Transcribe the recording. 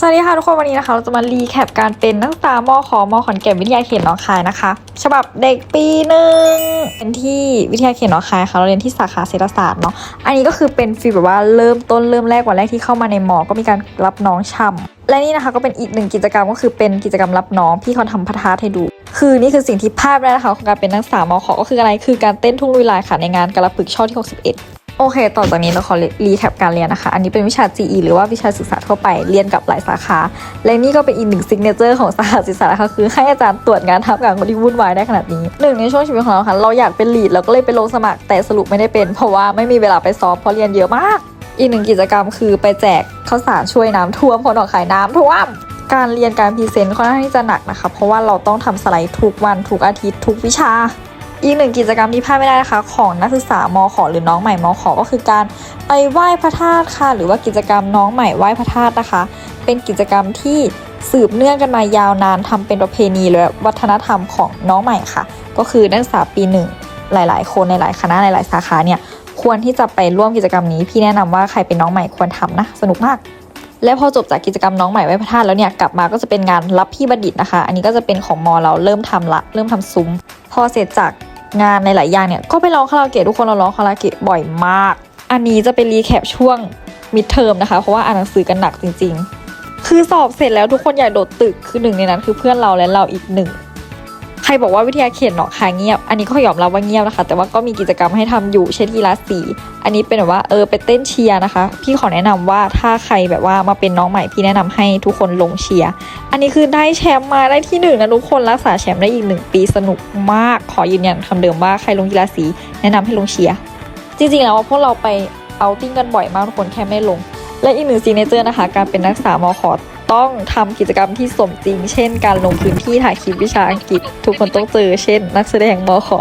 สวัสดีค่ะทุกคนวันนี้นะคะ เราจะมารีแคปการเป็นนักศึกษามขอมขอนแก่นวิทยาเขตหนองคายนะคะฉบับเด็กปีหนึ่งเป็นที่วิทยาเขตหนองคายค่ะเราเรียนที่สาขาเศรษฐศาสตร์เนาะอันนี้ก็คือเป็นฟีลแบบว่าเริ่มต้นเริ่มแรกวันแรกที่เข้ามาในมอก็มีการรับน้องช่ำและนี่นะคะก็เป็นอีกหนึ่งกิจกรรมก็คือเป็นกิจกรรมรับน้องพี่เขาทำพระธาให้ดู คือนี่คือสิ่งที่พลาดไม่ได้นะคะของการเป็นนักศึกษามขอก็คืออะไรคือการเต้นทุ่งลุยลายค่ะในงานกระปึกช่อที่ 61 โอเค ต่อจากนี้เราขอรีแคปการเรียนนะคะ อันนี้เป็นวิชา GE หรือว่าวิชาศึกษาทั่วไปเรียนกับหลายสาขา และนี่ก็เป็นอีกหนึ่งซิกเนเจอร์ของสาขาศึกษานะคะคือให้อาจารย์ตรวจงานทับกลางคนที่วุ่นวายได้ขนาดนี้หนึ่งในช่วงชีวิตของเราค่ะเราอยากเป็นลีดเราก็เลยไปลงสมัครแต่สรุปไม่ได้เป็น เพราะว่าไม่มีเวลาไปซ้อมเพราะเรียนเยอะมาก อีกหนึ่งกิจกรรมคือไปแจกข้าวสารช่วยน้ำท่วมเพราะหนองคายน้ำท่วมการเรียนการพรีเซนต์ค่อนข้างที่จะหนักนะคะเพราะว่าเราต้องทำสไลด์ทุกวันทุกอาทิตย์ทุกวิชา อีกหนึ่งกิจกรรมที่พลาดไม่ได้นะคะของนักศึกษามอขอหรือน้องใหม่มอขอก็คือการไปไหว้พระธาตุค่ะ หรือว่ากิจกรรมน้องใหม่ไหว้พระธาตุนะคะ เป็นกิจกรรมที่สืบเนื่องกันมายาวนานทำเป็นประเพณีและวัฒนธรรมของน้องใหม่ค่ะ ก็คือนักศึกษาปีหนึ่งหลาย ๆ คนในหลายคณะในหลายสาขาเนี่ยควรที่จะไปร่วมกิจกรรมนี้ พี่แนะนำว่าใครเป็นน้องใหม่ควรทำนะ สนุกมาก และพอจบจากกิจกรรมน้องใหม่ไหว้พระธาตุแล้วเนี่ยกลับมาก็จะเป็นงานรับพี่บัณฑิตนะคะ อันนี้ก็จะเป็นของมอเราเริ่มทำละ เริ่มทำซุ้ม พอเสร็จจาก งานในหลายอย่างเนี่ย ก็ไปร้องคาราโอเกะทุกคนเราร้องคาราโอเกะบ่อยมาก อันนี้จะเป็นรีแคปช่วงมิดเทอมนะคะ เพราะว่าอ่านหนังสือกันหนักจริง ๆ คือสอบเสร็จแล้วทุกคนอยากโดดตึกคือหนึ่งในนั้นคือเพื่อนเราและเราอีกหนึ่ง ครบอกว่าวิทยาเขตหนองคายเงียบ อันนี้ก็ยอมรับว่าเงียบนะคะ แต่ว่าก็มีกิจกรรมให้ทำอยู่เช่นกีฬาสีอันนี้เป็นแบบว่าเออไปเต้นเชียร์นะคะ พี่ขอแนะนำว่าถ้าใครแบบว่ามาเป็นน้องใหม่พี่แนะนำให้ทุกคนลงเชียร์อันนี้คือได้แชมป์มาได้ที่หนึ่งนะทุกคนรักษาแชมป์ได้อีกหนึ่งปีสนุกมาก ขอยืนยันคำเดิมว่าใครลงกีฬาสีแนะนำให้ลงเชียร์จริงๆแล้วพวกเราไปเอาติ้งกันบ่อยมากทุกคนแค่ไม่ลง และอีกหนึ่งซีเนเจอร์นะคะ การเป็นนักศึกษามขอ ต้องทำกิจกรรมที่สมจริง เช่น การลงพื้นที่ถ่ายคลิปวิชาอังกฤษ ทุกคนต้องเจอ เช่น นักแสดงมขอ